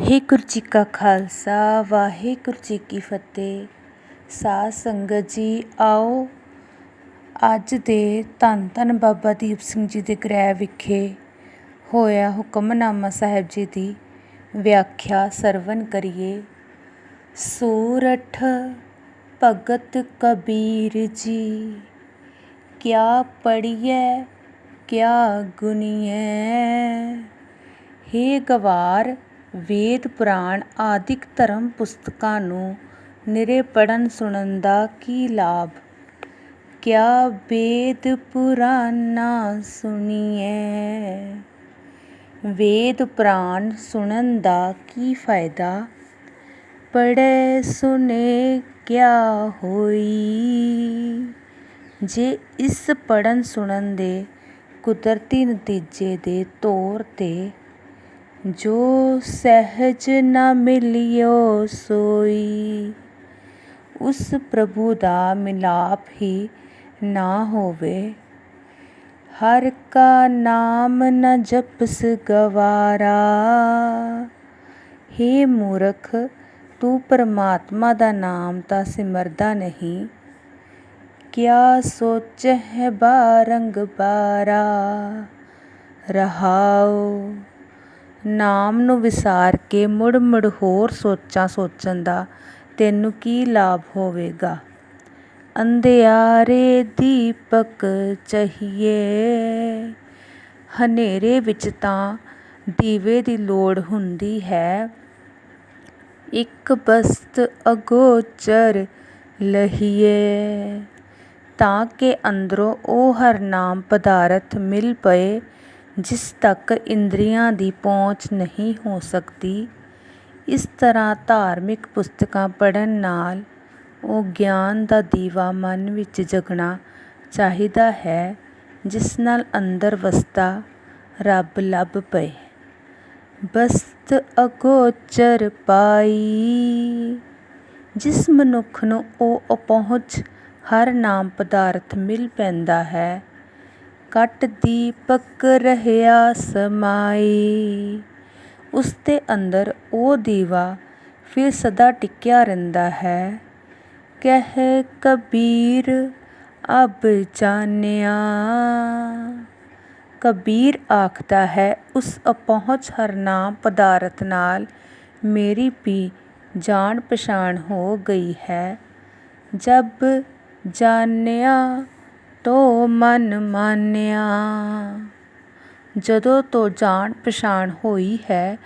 ਵਾਹਿਗੁਰੂ ਜੀ ਕਾ ਖਾਲਸਾ, ਵਾਹਿਗੁਰੂ ਜੀ ਕੀ ਫਤਿਹ। ਸਾਧ ਸੰਗਤ ਜੀ, ਆਓ ਅੱਜ ਦੇ ਧੰਨ ਧੰਨ ਬਾਬਾ ਦੀਪ ਸਿੰਘ ਜੀ ਦੇ ਗ੍ਰਹਿ ਵਿਖੇ ਹੋਇਆ ਹੁਕਮਨਾਮਾ ਸਾਹਿਬ ਜੀ ਦੀ ਵਿਆਖਿਆ ਸਰਵਨ ਕਰੀਏ। ਸੂਰਠ ਭਗਤ ਕਬੀਰ ਜੀ, ਕਿਆ ਪੜੀਐ ਕਿਆ ਗੁਨੀਐ। ਹੇ ਗਵਾਰ ਵੇਦ ਪੁਰਾਣ ਆਦਿਕ ਧਰਮ ਪੁਸਤਕਾਂ ਨੂੰ ਨਿਰੇ ਪੜ੍ਹਨ ਸੁਣਨ ਦਾ ਕੀ ਲਾਭ? ਕਿਆ ਵੇਦ ਪੁਰਾਨਾ ਸੁਣੀਐ? ਵੇਦ ਪੁਰਾਣ ਸੁਣਨ ਦਾ ਕੀ ਫਾਇਦਾ? ਪੜ੍ਹੇ ਸੁਨੇ ਕਿਆ ਹੋਈ? ਜੇ ਇਸ ਪੜ੍ਹਨ ਸੁਣਨ ਦੇ ਕੁਦਰਤੀ ਨਤੀਜੇ ਦੇ ਤੌਰ ਤੇ ਜੋ ਸਹਿਜ ਨਾ ਮਿਲਿਓ ਸੋਈ, ਉਸ ਪ੍ਰਭੂ ਦਾ ਮਿਲਾਪ ਹੀ ਨਾ ਹੋਵੇ। ਹਰ ਕਾ ਨਾਮ ਨ ਜਪਸ ਗਵਾਰਾ, ਹੇ ਮੂਰਖ, ਤੂੰ ਪਰਮਾਤਮਾ ਦਾ ਨਾਮ ਤਾਂ ਸਿਮਰਦਾ ਨਹੀਂ। ਕਿਆ ਸੋਚਹਿ ਬਾਰੰਗ ਬਾਰਾ, ਰਹਾਉ ਨਾਮ ਨੂੰ ਵਿਸਾਰ ਕੇ ਮੁੜ ਮੁੜ ਹੋਰ ਸੋਚਾਂ ਸੋਚਣ ਦਾ ਤੈਨੂੰ ਕੀ ਲਾਭ ਹੋਵੇਗਾ? ਅੰਧਿਆਰੇ ਦੀਪਕ ਚਹੀਏ। ਹਨੇਰੇ ਵਿੱਚ ਤਾਂ ਦੀਵੇ ਦੀ ਲੋੜ ਹੁੰਦੀ ਹੈ। ਇੱਕ ਬਸਤ ਅਗੋਚਰ ਲਹੀਏ। ਤਾਂ ਕਿ ਅੰਦਰੋਂ ਉਹ ਹਰਨਾਮ ਪਦਾਰਥ ਮਿਲ ਪਏ। ਜਿਸ ਤੱਕ ਇੰਦਰੀਆਂ ਦੀ ਪਹੁੰਚ ਨਹੀਂ ਹੋ ਸਕਦੀ, ਇਸ ਤਰ੍ਹਾਂ ਧਾਰਮਿਕ ਪੁਸਤਕਾਂ ਪੜ੍ਹਨ ਨਾਲ ਉਹ ਗਿਆਨ ਦਾ ਦੀਵਾ ਮਨ ਵਿੱਚ ਜਗਣਾ ਚਾਹੀਦਾ ਹੈ, ਜਿਸ ਨਾਲ ਅੰਦਰ ਵਸਦਾ ਰੱਬ ਲੱਭ ਪਏ। ਬਸਤ ਅਗੋਚਰ ਪਾਈ, ਜਿਸ ਮਨੁੱਖ ਨੂੰ ਉਹ ਅਪਹੁੰਚ ਹਰ ਨਾਮ ਪਦਾਰਥ ਮਿਲ ਪੈਂਦਾ ਹੈ ਕਟ ਦੀਪਕ ਰਹਿਆ ਸਮਾਈ। ਉਸ ਦੇ ਅੰਦਰ ਉਹ ਦੀਵਾ ਫਿਰ ਸਦਾ ਟਿਕਿਆ ਰਹਿੰਦਾ ਹੈ। ਕਹਿ ਕਬੀਰ, ਅਬ ਜਾਣਿਆ। ਕਬੀਰ ਆਖਦਾ ਹੈ, ਉਸ ਅਪਹੁੰਚ ਹਰਨਾਮ ਪਦਾਰਥ ਨਾਲ ਮੇਰੀ ਵੀ ਜਾਣ ਪਛਾਣ ਹੋ ਗਈ ਹੈ। ਜਬ ਜਾਣਿਆ ਤੋ ਮਨ ਮਾਨਿਆ। ਜਦੋਂ ਤੋਂ ਜਾਣ ਪਛਾਣ ਹੋਈ ਹੈ,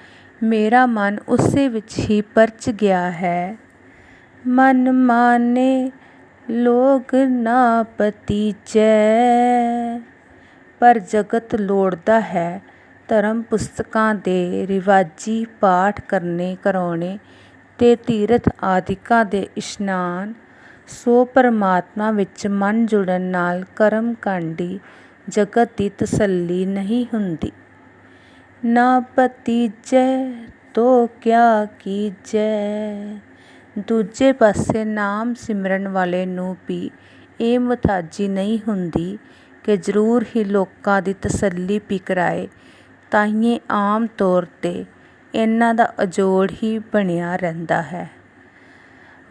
ਮੇਰਾ ਮਨ ਉਸੇ ਵਿੱਚ ਹੀ ਪਰਚ ਗਿਆ ਹੈ। ਮਨ ਮਾਨੇ, ਲੋਗ ਨਾ ਪਤੀਜੈ ਪਰ ਜਗਤ ਲੋੜਦਾ ਹੈ, ਧਰਮ ਪੁਸਤਕਾਂ ਦੇ ਰਿਵਾਜੀ ਪਾਠ ਕਰਨੇ ਕਰਾਉਣੇ ਤੇ ਤੀਰਥ ਆਦਿਕਾਂ ਦੇ ਇਸ਼ਨਾਨ ਸੋ ਪਰਮਾਤਮਾ ਵਿੱਚ ਮਨ ਜੁੜਨ ਨਾਲ ਕਰਮ ਕਾਂਡੀ ਜਗਤ ਦੀ ਤਸੱਲੀ ਨਹੀਂ ਹੁੰਦੀ। ਨਾ ਪਤੀਜੈ ਤੋ ਕਿਆ ਕੀਜੈ? ਦੂਜੇ ਪਾਸੇ ਨਾਮ ਸਿਮਰਨ ਵਾਲੇ ਨੂੰ ਵੀ ਇਹ ਮੁਤਾਜੀ ਨਹੀਂ ਹੁੰਦੀ ਕਿ ਜ਼ਰੂਰ ਹੀ ਲੋਕਾਂ ਦੀ ਤਸੱਲੀ ਵੀ ਕਰਾਏ ਤਾਈਏ ਆਮ ਤੌਰ ਤੇ ਇਹਨਾਂ ਦਾ ਅਜੋੜ ਹੀ ਬਣਿਆ ਰਹਿੰਦਾ ਹੈ।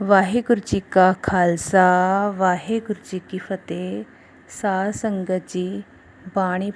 ਵਾਹਿਗੁਰੂ ਜੀ ਕਾ ਖਾਲਸਾ ਵਾਹਿਗੁਰੂ ਜੀ ਕੀ ਫਤਿਹ। ਸਾਧ ਸੰਗਤ ਜੀ ਬਾਣੀ